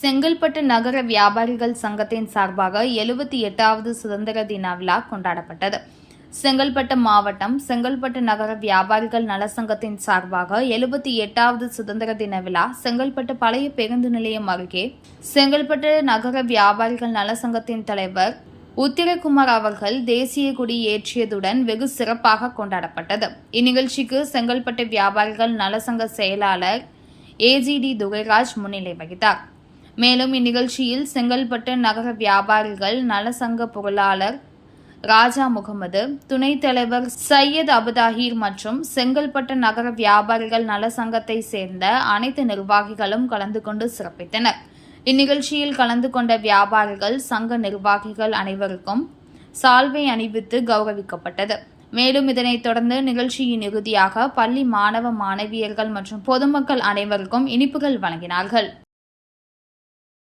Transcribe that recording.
செங்கல்பட்டு நகர வியாபாரிகள் சங்கத்தின் சார்பாக எழுபத்தி எட்டாவது சுதந்திர தின விழா கொண்டாடப்பட்டது. செங்கல்பட்டு மாவட்டம் செங்கல்பட்டு நகர வியாபாரிகள் நலசங்கத்தின் சார்பாக எழுபத்தி எட்டாவது சுதந்திர தின விழா செங்கல்பட்டு பழைய பேருந்து நிலையம் அருகே செங்கல்பட்டு நகர வியாபாரிகள் நல சங்கத்தின் தலைவர் உத்திரகுமார் அவர்கள் தேசிய கொடி ஏற்றியதுடன் வெகு சிறப்பாக கொண்டாடப்பட்டது. இந்நிகழ்ச்சிக்கு செங்கல்பட்டு வியாபாரிகள் நலசங்க செயலாளர் ஏஜிடி துரைராஜ் முன்னிலை வகித்தார். மேலும் இந்நிகழ்ச்சியில் செங்கல்பட்டு நகர வியாபாரிகள் நலசங்க பொருளாளர் ராஜா முகமது துணைத் தலைவர் சையத் அபுதாஹீர் மற்றும் செங்கல்பட்டு நகர வியாபாரிகள் நல சங்கத்தை சேர்ந்த அனைத்து நிர்வாகிகளும் கலந்து கொண்டு சிறப்பித்தனர். இந்நிகழ்ச்சியில் கலந்து கொண்ட வியாபாரிகள் சங்க நிர்வாகிகள் அனைவருக்கும் சால்வை அணிவித்து கௌரவிக்கப்பட்டது. மேலும் இதனைத் தொடர்ந்து நிகழ்ச்சியின் இறுதியாக பள்ளி மாணவ மாணவியர்கள் மற்றும் பொதுமக்கள் அனைவருக்கும் இனிப்புகள் வழங்கினார்கள்.